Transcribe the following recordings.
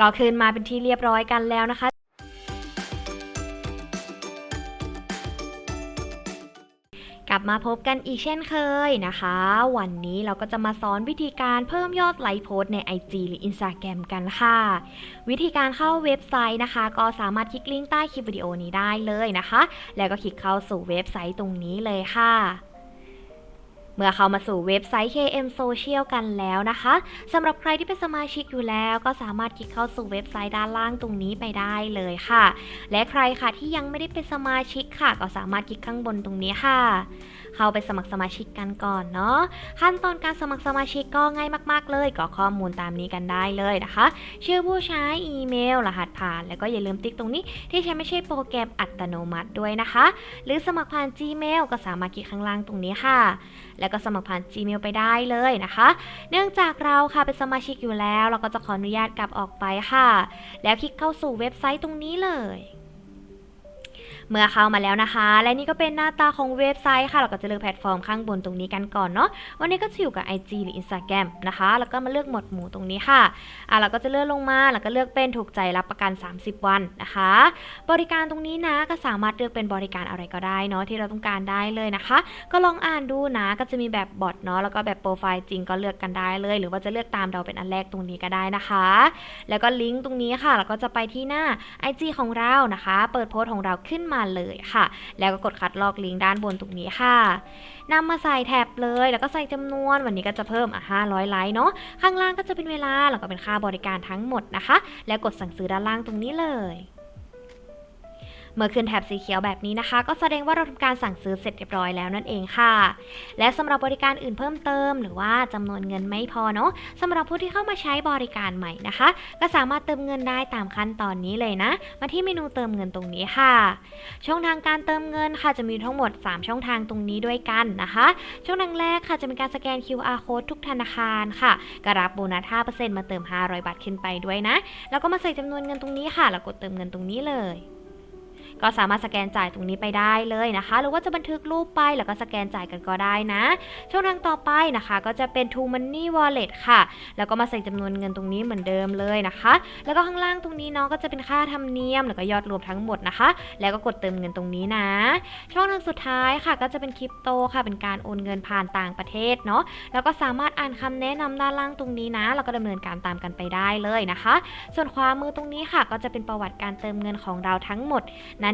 ก็คืนมาเป็นที่เรียบร้อยกันแล้วนะคะ กลับมาพบกันอีกเช่นเคยนะคะ วันนี้เราก็จะมาสอนวิธีการเพิ่มยอดไลค์โพสใน IG หรือ Instagram กันค่ะ วิธีการเข้าเว็บไซต์นะคะ ก็สามารถคลิกลิงก์ใต้คลิปวิดีโอนี้ได้เลยนะคะ แล้วก็คลิกเข้าสู่เว็บไซต์ตรงนี้เลยค่ะ เมื่อเข้ามาสู่เว็บไซต์ KM Social กันแล้วนะคะสำหรับใครที่เป็นสมาชิกอยู่แล้ว ก็สามารถคลิกเข้าสู่เว็บไซต์ด้านล่างตรงนี้ไปได้เลยค่ะ และใครค่ะที่ยังไม่ได้เป็นสมาชิกค่ะ ก็สามารถคลิกข้างบนตรงนี้ค่ะ เข้าไปสมัครสมาชิกกันก่อนเนาะขั้นตอนการสมัครสมาชิกก็ง่ายมาก ๆ เลยกรอกข้อมูลตามนี้กันได้เลยนะคะ ชื่อผู้ใช้อีเมล รหัสผ่าน แล้วก็อย่าลืมติ๊กตรงนี้ ที่ใช้ไม่ใช่โปรแกรมอัตโนมัติด้วยนะคะ หรือสมัครผ่าน Gmail ก็สามารถคลิกข้างล่างตรงนี้ค่ะ แล้วก็สมัครผ่าน Gmail ไปได้เลยนะคะ เนื่องจากเราค่ะเป็นสมาชิกอยู่แล้ว เราก็จะขออนุญาตกลับออกไปค่ะ แล้วคลิกเข้าสู่เว็บไซต์ตรงนี้เลย เมื่อเข้ามาแล้วนะคะ และนี่ก็เป็นหน้าตาของเว็บไซต์ค่ะ เราก็จะเลือกแพลตฟอร์มข้างบนตรงนี้กันก่อนเนาะ วันนี้ก็จะอยู่กับ IG หรือ Instagram นะคะ แล้วก็มาเลือกหมวดหมู่ตรงนี้ค่ะ อะเราก็จะเลื่อนลงมา แล้วก็เลือกเป็นถูกใจรับประกัน 30 วันนะคะ บริการตรงนี้นะก็สามารถเลือกเป็นบริการอะไรก็ได้เนาะที่เราต้องการได้เลยนะคะ ก็ลองอ่านดูนะก็จะมีแบบบอทเนาะแล้วก็แบบโปรไฟล์จริงก็เลือกกันได้เลย หรือว่าจะเลือกตามเราเป็นอันแรกตรงนี้ก็ได้นะคะ แล้วก็ลิงก์ตรงนี้ค่ะเราก็จะไปที่หน้า IG ของเรานะคะ เปิดโพสต์ของเราขึ้นมาเลยค่ะ แล้วก็กดคัดลอกลิงก์ด้านบนตรงนี้ค่ะนำมาใส่แท็บเลย แล้วก็ใส่จำนวน วันนี้ก็จะเพิ่มอะ500 ไลค์เนาะ ข้างล่างก็จะเป็นเวลา แล้วก็เป็นค่าบริการทั้งหมดนะคะ แล้วกดสั่งซื้อด้านล่างตรงนี้เลย เมื่อขึ้นแถบสีเขียวแบบนี้นะคะ ก็แสดงว่าเราทำการสั่งซื้อเสร็จเรียบร้อยแล้วนั่นเองค่ะ และสำหรับบริการอื่นเพิ่มเติม หรือว่าจำนวนเงินไม่พอเนาะสำหรับผู้ที่เข้ามาใช้บริการใหม่นะคะ ก็สามารถเติมเงินได้ตามขั้นตอนนี้เลยนะ มาที่เมนูเติมเงินตรงนี้ค่ะ ช่องทางการเติมเงินค่ะจะมีทั้งหมด 3 ช่องทางตรงนี้ด้วยกันนะคะ ช่องทางแรกค่ะจะเป็นการสแกน QR code ทุกธนาคารค่ะก็รับโบนัส5%มาเติม 500 บาทขึ้นไปด้วยนะ แล้วก็มาใส่จำนวนเงินตรงนี้ค่ะ แล้วกดเติมเงินตรงนี้เลย ก็สามารถสแกนจ่ายตรงนี้ไปได้เลยนะคะ หรือว่าจะบันทึกรูปไปแล้วก็สแกนจ่ายกันก็ได้นะ ช่องทางต่อไปนะคะ ก็จะเป็น True Money Wallet ค่ะ แล้วก็มาใส่จำนวนเงินตรงนี้เหมือนเดิมเลยนะคะ แล้วก็ข้างล่างตรงนี้เนาะก็จะเป็นค่าธรรมเนียมแล้วก็ยอดรวมทั้งหมดนะคะ แล้วก็กดเติมเงินตรงนี้นะ ช่องทางสุดท้ายค่ะ ก็จะเป็นคริปโตค่ะ เป็นการโอนเงินผ่านต่างประเทศเนาะ แล้วก็สามารถอ่านคำแนะนำด้านล่างตรงนี้นะ แล้วก็ดำเนินการตามกันไปได้เลยนะคะ ส่วนขวามือตรงนี้ค่ะ ก็จะเป็นประวัติการเติมเงินของเราทั้งหมด นั่น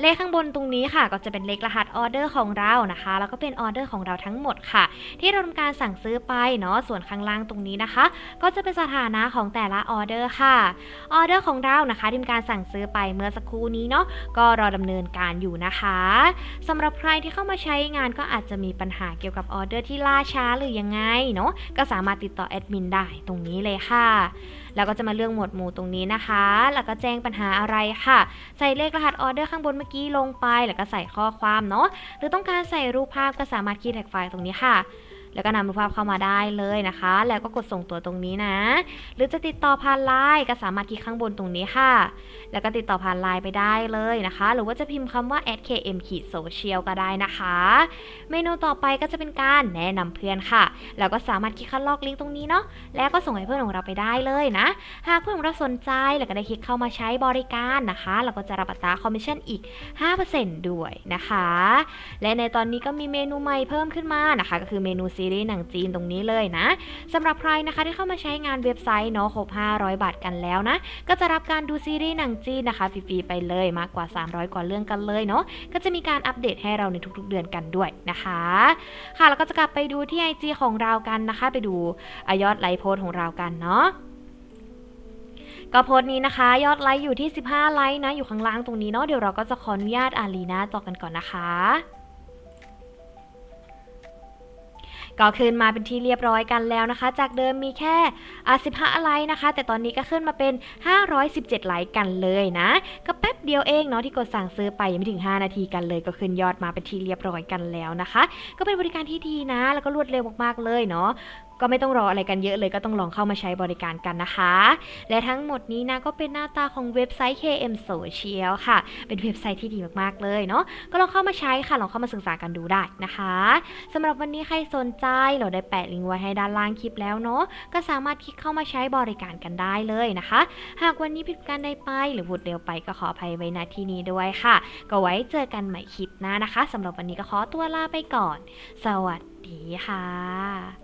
เลขข้างบนตรงนี้ค่ะ ก็จะเป็นเลขรหัสออเดอร์ของเรานะคะ แล้วก็เป็นออเดอร์ของเราทั้งหมดค่ะ ที่เราทำการสั่งซื้อไปเนาะส่วนข้างล่างตรงนี้นะคะ ก็จะเป็นสถานะของแต่ละออเดอร์ค่ะออเดอร์ของเรานะคะที่ทำการสั่งซื้อไปเมื่อสักครู่นี้เนาะก็รอดำเนินการอยู่นะคะสำหรับใครที่เข้ามาใช้งานก็อาจจะมีปัญหาเกี่ยวกับออเดอร์ที่ล่าช้าหรือยังไงเนาะก็สามารถติดต่อแอดมินได้ตรงนี้เลยค่ะ แล้วก็จะมาเลือกหมวดหมู่ตรงนี้นะคะ แล้วก็แจ้งปัญหาอะไรค่ะ ใส่เลขรหัสออเดอร์ข้างบนเมื่อกี้ลงไป แล้วก็ใส่ข้อความเนาะ หรือต้องการใส่รูปภาพก็สามารถคีย์แท็กไฟล์ตรงนี้ค่ะ แล้วก็นำรูปภาพเข้ามาได้เลยนะคะ แล้วก็กดส่งตัวตรงนี้นะ หรือจะติดต่อผ่านไลน์ก็สามารถคลิกข้างบนตรงนี้ค่ะ แล้วก็ติดต่อผ่านไลน์ไปได้เลยนะคะ หรือว่าจะพิมพ์คำว่า @km ขีด social ก็ได้นะคะ เมนูต่อไปก็จะเป็นการแนะนำเพื่อนค่ะ แล้วก็สามารถคลิกคัดลอกลิงก์ตรงนี้เนาะ แล้วก็ส่งให้เพื่อนของเราไปได้เลยนะ หากเพื่อนของเราสนใจแล้วก็ได้คลิกเข้ามาใช้บริการนะคะ เราก็จะรับอัตราคอมมิชชั่นอีก 5%ด้วยนะคะ และในตอนนี้ก็มีเมนูใหม่เพิ่มขึ้นมานะคะ ก็คือเมนูซีซีรีส์หนังจีนตรงนี้เลยนะสำหรับใครนะคะที่เข้ามาใช้งานเว็บไซต์เนาะครบ 500 บาทกันแล้วนะ ก็จะรับการดูซีรีส์หนังจีนนะคะฟรีๆไปเลยมากกว่า 300 กว่าเรื่องกันเลยเนาะก็จะมีการอัปเดตให้เราในทุกๆเดือนกันด้วยนะคะ ค่ะแล้วก็จะกลับไปดูที่ IG ของเรากันนะคะ ไปดูอยอดไลค์โพสของเรากันเนาะก็โพสต์นี้นะคะ ยอดไลค์อยู่ที่ 15 ไลค์นะ อยู่ข้างล่างตรงนี้เนาะเดี๋ยวเราก็จะขออนุญาตอารีน้าจอกันก่อนนะคะ ก็ขึ้นมาเป็นที่เรียบร้อยกันแล้วนะคะ จากเดิมมีแค่อะ15ไลค์นะคะ แต่ตอนนี้ก็ขึ้นมาเป็น 517 ไลค์กันเลยนะ ก็แป๊บเดียวเองเนาะที่กดสั่งซื้อไปยังไม่ถึง 5 นาทีกันเลย ก็ขึ้นยอดมาเป็นที่เรียบร้อยกันแล้วนะคะ ก็เป็นบริการที่ดีนะ แล้วก็รวดเร็วมากๆเลยเนาะ ก็ไม่ต้องรออะไรกันเยอะเลยก็ต้องลองเข้ามาใช้บริการกันนะคะ และทั้งหมดนี้นะก็เป็นหน้าตาของเว็บไซต์ KM Social ค่ะ เป็นเว็บไซต์ที่ดีมากๆเลยเนาะก็ลองเข้ามาใช้ค่ะลองเข้ามาศึกษากันดูได้นะคะสำหรับวันนี้ใครสนใจเราได้แปะลิงก์ไว้ให้ด้านล่างคลิปแล้วเนาะก็สามารถคลิกเข้ามาใช้บริการกันได้เลยนะคะ หากวันนี้ผิดการใดไปหรือพูดเร็วไปก็ขออภัยไว้ณที่นี้ด้วยค่ะ ก็ไว้เจอกันใหม่คลิปหน้านะคะสำหรับวันนี้ก็ขอตัวลาไปก่อน สวัสดีค่ะ